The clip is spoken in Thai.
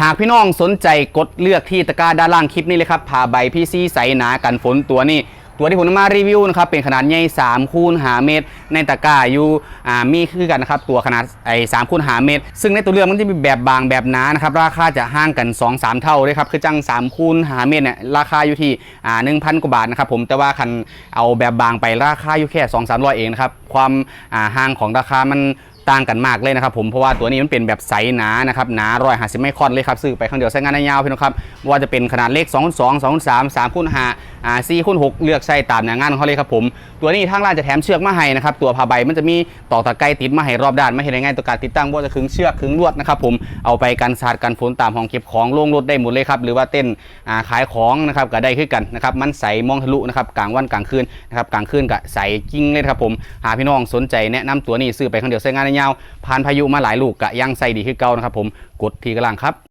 หากพี่น้องสนใจกดเลือกที่ตะกร้าด้านล่างคลิปนี้เลยครับผ้าใบพี่ซีใสหนากันฝนตัวนี้ ตัวที่ผมมารีวิวนะครับเป็นขนาดใหญ่3คูณหาเมตร ในตะกร้าอยู่อ่ามีคือกันนะครับตัวขนาดไอ้สามคูณหาเมตร ซึ่งในตัวเลือกมันจะมีแบบบางแบบหนานะครับราคาจะห่างกัน 2-3 เท่าเลยครับคือจัง3คูณหาเมตรเนี่ยราคาอยู่ที่อ่า1,000กว่าบาทนะครับผมแต่ว่าคันเอาแบบบางไปราคาอยู่แค่2-300เองนะครับความอ่าห่างของราคามัน ต่างกันมากเลยนะครับผมเพราะว่าตัวนี้มันเป็นแบบไซส์หนานะครับหนาร้อยห้าสิบไมครอนเลยครับซื้อไปครั้งเดียวใช้งานได้ยาวพี่น้องครับว่าจะเป็นขนาดเล็ก2 2 2 3 3คูณ5อ่า4คูณ6เลือกใช้ตามแนวงานของเขาเลยครับผมตัวนี้ทางร้านจะแถมเชือกมาให้นะครับตัวผ้าใบมันจะมีตอกตะไคร้ติดมาให้รอบด้านไม่เห็นง่ายตัวการติดตั้งว่าจะขึงเชือกขึงลวดนะครับผมเอาไปกันสาดกันฝนตามห้องเก็บของโล่งรถได้หมดเลยครับหรือว่าเต้นอ่าขายของนะครับก็ได้ขึ้นกันนะครับมันใสมองทะลุนะครับกลางวันกลางคืนนะครับกลางคืนก็ใสกิ้งเลยนะครับผมหาพี่น้องสนใจแนะนำตัวนี้ซื้อไปครั้งเดียวใช้งานได้ยาวผ่านพายุมาหลายลูกกะยังใส่ดีขึ้นเก่านะครับผมกดทีกระลังครับ